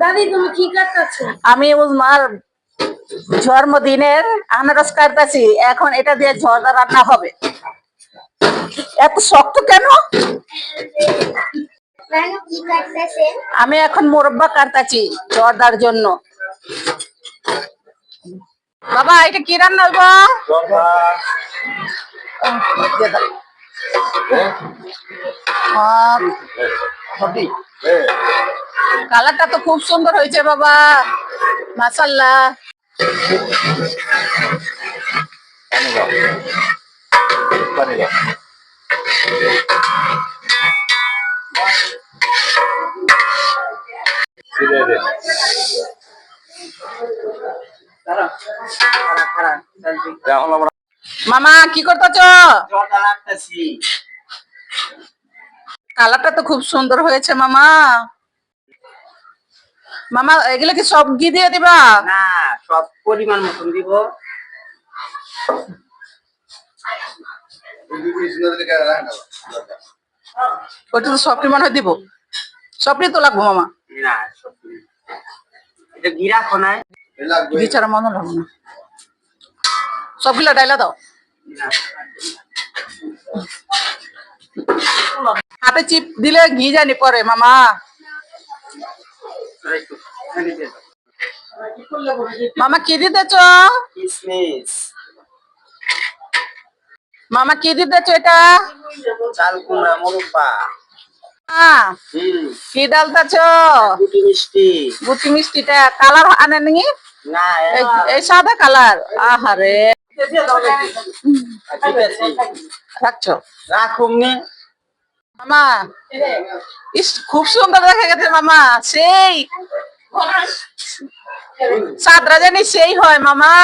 দাদি তুমি কি আমি উজমার জন্মদিনের আনারস কাটতেছি। এখন এটা দিয়ে ঝর্দা রান্না হবে। এত শক্ত কেন? আমি এখন মোরব্বা কাটতাছি জর্দার জন্য। বাবা এটা কি রান্না হইব? দাও। আহ, কালারটা তো খুব সুন্দর হয়েছে বাবা। মাসাল্লাহ এখন মামা, কি করতেছ? কালারটা তো খুব সুন্দর হয়েছে মামা। মামা এগুলো কি সব ঘি দিয়ে দিবা? না সব পরিমাণ মতন দিব। ওইটা তো সবটি মনে হয় দিব সবটি তো লাগবো মামা। না সব দিব। এটা গিরা খনায় ঘি ছাড়া মনে লাগবে না। সবগুলা ডাইলা দাও। হাতে চিপ দিলে ঘি জানি পরে মামা। মামা কি দিতেছ কিসমিস মামা কি দিতেছ এটা? চাল কুমড়া মুরব্বা আহ, কি ডালতেছ গুটি মিষ্টি। গুটি মিষ্টিটা কালার আনে না এই- এই সাদা কালার। আহারে। রাখছো। রাখুন মামা ইস খুব সুন্দর দেখা গেছে মামা সেই। সাদরা জানি সেই হয় মামা।